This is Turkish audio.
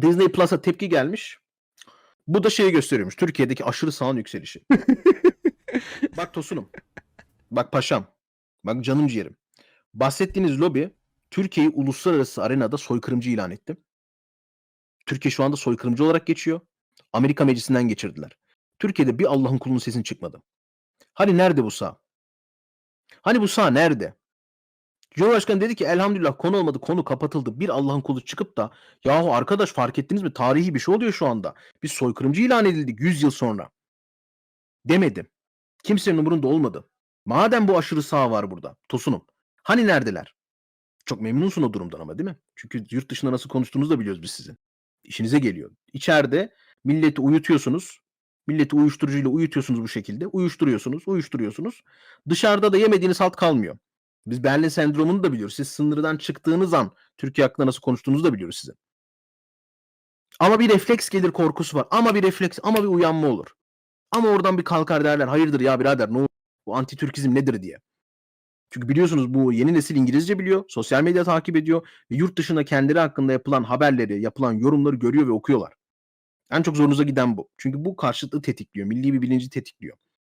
Disney Plus'a tepki gelmiş. Bu da şeyi gösteriyormuş. Türkiye'deki aşırı sağın yükselişi. Bak Tosunum. Bak paşam. Bak canım ciğerim. Bahsettiğiniz lobi Türkiye'yi uluslararası arenada soykırımcı ilan etti. Türkiye şu anda soykırımcı olarak geçiyor. Amerika meclisinden geçirdiler. Türkiye'de bir Allah'ın kulunun sesini çıkmadı. Hani nerede bu sağ? Hani bu sağ nerede? Cumhurbaşkanı dedi ki elhamdülillah konu olmadı konu kapatıldı. Bir Allah'ın kulu çıkıp da yahu arkadaş fark ettiniz mi tarihi bir şey oluyor şu anda. Biz soykırımcı ilan edildik 100 yıl sonra. Demedi. Kimsenin umurunda olmadı. Madem bu aşırı sağ var burada Tosunum. Hani neredeler? Çok memnunsun o durumdan ama değil mi? Çünkü yurt dışında nasıl konuştuğunuzu da biliyoruz biz sizin. İşinize geliyor. İçeride milleti uyutuyorsunuz. Milleti uyuşturucuyla uyutuyorsunuz bu şekilde. Uyuşturuyorsunuz, uyuşturuyorsunuz. Dışarıda da yemediğiniz halt kalmıyor. Biz Berlin sendromunu da biliyoruz. Siz sınırdan çıktığınız an Türkiye hakkında nasıl konuştuğunuzu da biliyoruz sizin. Ama bir refleks gelir korkusu var. Ama bir refleks, ama bir uyanma olur. Ama oradan bir kalkar derler. Hayırdır ya birader ne oldu? Bu anti-Türkizm nedir diye. Çünkü biliyorsunuz bu yeni nesil İngilizce biliyor. Sosyal medya takip ediyor. Ve yurt dışında kendileri hakkında yapılan haberleri, yapılan yorumları görüyor ve okuyorlar. En çok zorunuza giden bu. Çünkü bu karşıtlığı tetikliyor. Milli bir bilinci tetikliyor.